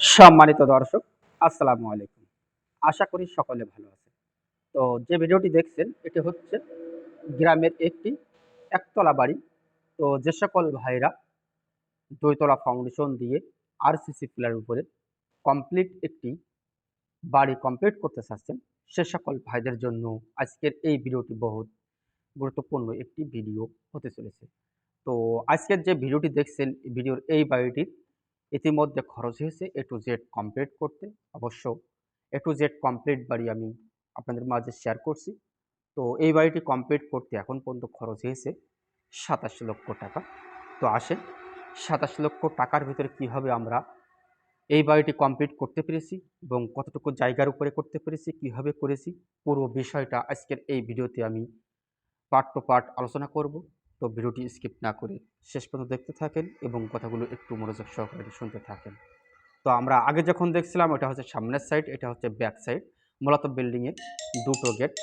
সম্মানিত দর্শক, আসসালামু আলাইকুম। আশা করি সকলে ভালো আছে তো যে ভিডিওটি দেখছেন, এটি হচ্ছে গ্রামের একটি একতলা বাড়ি। তো যে সকল ভাইরা দুইতলা ফাউন্ডেশন দিয়ে আরসিসি পিলার উপরে কমপ্লিট একটি বাড়ি কমপ্লিট করতে চাচ্ছেন, সে সকল ভাইদের জন্য আজকের এই ভিডিওটি বহুত গুরুত্বপূর্ণ একটি ভিডিও হতে চলেছে। তো আজকের যে ভিডিওটি দেখছেন ভিডিওর এই বাড়িটির ইতিমধ্যে খরচ হয়েছে এ টু জেড কমপ্লিট করতে। অবশ্য এ টু জেড কমপ্লিট বাড়ি আমি আপনাদের মাঝে শেয়ার করছি। তো এই বাড়িটি কমপ্লিট করতে এখন পর্যন্ত খরচ হয়েছে সাতাশ লক্ষ টাকা। তো আসেন, সাতাশ লক্ষ টাকার ভিতরে কীভাবে আমরা এই বাড়িটি কমপ্লিট করতে পেরেছি এবং কতটুকু জায়গার উপরে করতে পেরেছি, কীভাবে করেছি, পুরো বিষয়টা আজকের এই ভিডিওতে আমি পার্ট টু পার্ট আলোচনা করব। তো ভিডিওটি স্কিপ না করে শেষ পর্যন্ত দেখতে থাকেন এবং কথাগুলো একটু মনোযোগ সহকারে শুনতে থাকেন। তো আমরা আগে যখন দেখছিলাম, এটা হচ্ছে সামনের সাইড এটা হচ্ছে ব্যাক সাইড মূলত বিল্ডিংয়ে দুটো গেট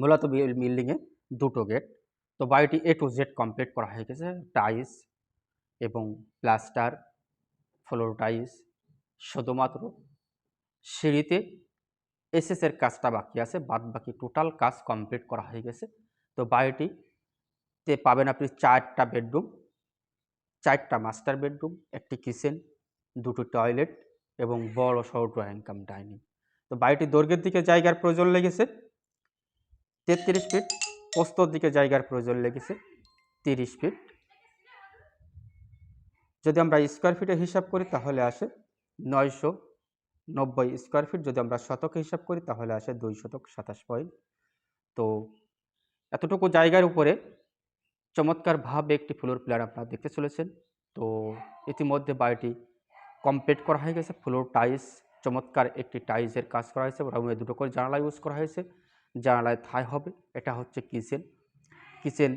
মূলত বিল্ডিংয়ে দুটো গেট তো বাড়িটি এ টু জেড কমপ্লিট করা হয়ে গেছে। টাইলস এবং প্লাস্টার ফ্লোর টাইলস শুধুমাত্র। সিঁড়িতে এসএসের কাজটা বাকি আছে। বাদ বাকি টোটাল কাজ কমপ্লিট করা হয়ে গেছে। তো বাড়িটিতে পাবেন আপনি চারটা বেডরুম, চারটা মাস্টার বেডরুম, একটি কিচেন, দুটো টয়লেট এবং বড় সড় ড্রয়িং কাম ডাইনিং। তো বাড়িটি দৈর্ঘ্যের দিকে জায়গার প্রয়োজন লেগেছে, তেত্রিশ ফিট পোস্তর দিকে জায়গার প্রয়োজন লেগেছে, তিরিশ ফিট। যদি আমরা স্কোয়ার ফিটে হিসাব করি তাহলে আসে নয়শো নব্বই স্কোয়ার ফিট, যদি আমরা শতকে হিসাব করি তাহলে আসে দুই শতক সাতাশ পয়েন্ট। তো এতটুকু জায়গার উপরে চমৎকারভাবে একটি ফ্লোর প্ল্যান আপনারা দেখতে চলেছেন। তো ইতিমধ্যে বাড়িটি কমপ্লিট করা হয়ে গেছে। ফ্লোর টাইলস, চমৎকার একটি টাইলসের কাজ করা হয়েছে রুমে দুটো করে জানালা ইউজ করা হয়েছে। জানালায় থাই হবে, এটা হচ্ছে কিচেন। কিচেন,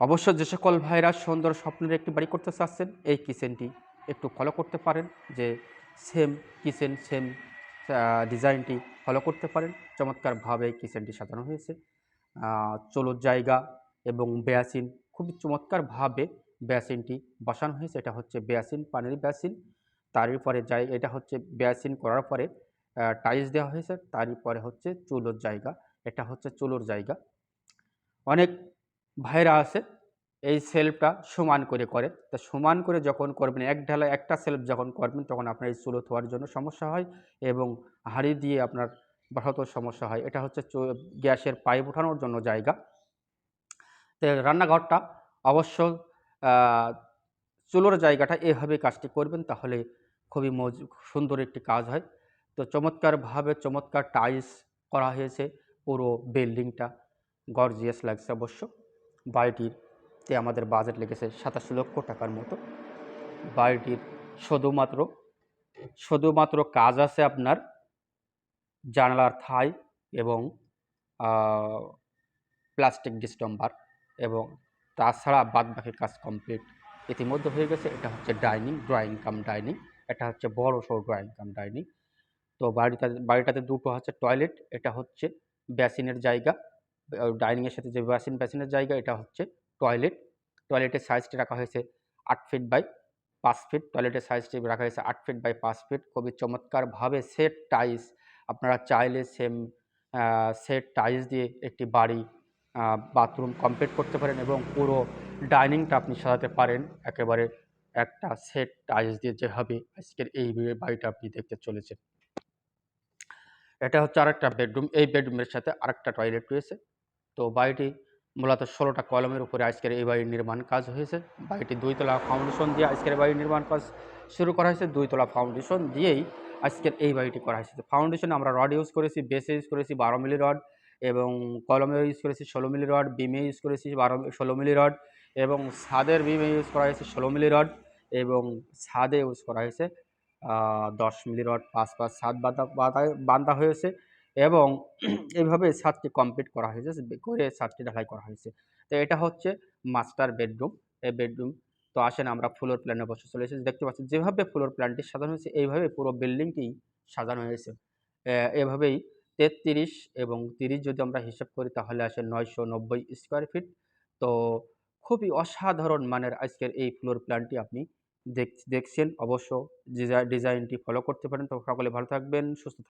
অবশ্য যে সকল ভাইরা সুন্দর স্বপ্নের একটি বাড়ি করতে চাচ্ছেন, এই কিচেনটি একটু ফলো করতে পারেন যে সেম কিচেন সেম ডিজাইনটি ফলো করতে পারেন। চমৎকারভাবে কিচেনটি সাজানো হয়েছে। চলোর জায়গা এবং বেয়াসিন, খুবই চমৎকারভাবে বেয়াসিনটি বসানো হয়েছে। এটা হচ্ছে বেয়াসিন, পানির বেয়াসিন। তারই পরে যাই, এটা হচ্ছে বেয়াসিন করার পরে টাইলস দেওয়া হয়েছে। তারপরে হচ্ছে চুলোর জায়গা। এটা হচ্ছে চুলোর জায়গা। অনেক ভাইরা আছে, এই সেলফটা সমান করে করে। তা সমান করে যখন করবেন, এক ঢালা একটা সেলফ যখন করবেন, তখন আপনার এই চুলো ধোয়ার জন্য সমস্যা হয় এবং হাঁড়ি দিয়ে আপনার বসাতেও সমস্যা হয়। এটা হচ্ছে গ্যাসের পাইপ ওঠানোর জন্য জায়গা। রান্নাঘরটা অবশ্য চুলোর জায়গাটা এভাবে কাজটি করবেন তাহলে খুবই মজ, সুন্দর একটি কাজ হয়। তো চমৎকারভাবে চমৎকার টাইলস করা হয়েছে পুরো বিল্ডিংটা। গর্জিয়াস লাগছে অবশ্য। বাড়িটিরতে আমাদের বাজেট লেগেছে সাতাশ লক্ষ টাকার মতো। বাড়িটির শুধুমাত্র শুধুমাত্র কাজ আছে আপনার জানালার থাই এবং প্লাস্টিক ডিস্টম্বার। এবং তাছাড়া বাদ বাকি কাজ কমপ্লিট ইতিমধ্যে হয়ে গেছে। এটা হচ্ছে ডাইনিং ড্রয়িং কাম ডাইনিং এটা হচ্ছে বড় সড়ো ড্রয়িং কাম ডাইনিং তো বাড়িটা, বাড়িটাতে দুটো হচ্ছে টয়লেট এটা হচ্ছে বেসিনের জায়গা। ডাইনিংয়ের সাথে যে বেসিন বেসিনের জায়গা, এটা হচ্ছে টয়লেট টয়লেটের সাইজটি রাখা হয়েছে আট ফিট বাই পাঁচ ফিট টয়লেটের সাইজটি রাখা হয়েছে আট ফিট বাই পাঁচ ফিট খুবই চমৎকারভাবে সেট টাইলস আপনারা চাইলে সেম সেট টাইলস দিয়ে একটি বাড়ি বাথরুম কমপ্লিট করতে পারেন এবং পুরো ডাইনিংটা আপনি সাজাতে পারেন। একেবারে একটা সেট টাইলস দিয়ে যেভাবে আজকের এই বাড়িটা আপনি দেখতে চলেছেন। এটা হচ্ছে আরেকটা বেডরুম এই বেডরুমের সাথে আরেকটা টয়লেট রয়েছে। তো বাড়িটি মূলত ষোলোটা কলমের উপরে আজকের এই বাড়ির নির্মাণ কাজ হয়েছে। বাড়িটি দুইতলা ফাউন্ডেশন দিয়ে আজকের বাড়ির নির্মাণ কাজ শুরু করা হয়েছে। দুইতলা ফাউন্ডেশন দিয়েই আজকের এই বাড়িটি করা হয়েছে। ফাউন্ডেশনে আমরা রড ইউজ করেছি বেসে ইউজ করেছি, বারো মিলি রড এবং কলমে ইউজ করেছি ষোলো মিলি রড, বিমে ইউজ করেছি বারো ষোলো মিলি রড এবং ছাদের বিমে ইউজ করা হয়েছে ষোলো মিলি রড এবং ছাদে ইউজ করা হয়েছে দশ মিলি রড পাঁচ পাঁচ বাঁধা বাঁধা বাঁধা হয়েছে এবং এইভাবে ছাদটি কমপ্লিট করা হয়েছে করে ছাদটি ঢালাই করা হয়েছে। তো এটা হচ্ছে মাস্টার বেডরুম এই বেডরুম তো আসেন আমরা ফ্লোর প্ল্যানে বসে চলে এসেছি, দেখতে পাচ্ছি যেভাবে ফ্লোর প্ল্যানটি সাজানো হয়েছে, এইভাবে পুরো বিল্ডিংটি সাজানো হয়েছে। এভাবেই তেত্রিশ এবং তিরিশ যদি আমরা হিসাব করি, তাহলে আসে নয়শো নব্বই স্কোয়ার ফিট তো খুবই অসাধারণ মানের আজকের এই ফ্লোর প্ল্যানটি আপনি দেখ, দেখছেন। অবশ্য ডিজাইনটি ফলো করতে পারেন। তো সকলে ভালো থাকবেন, সুস্থ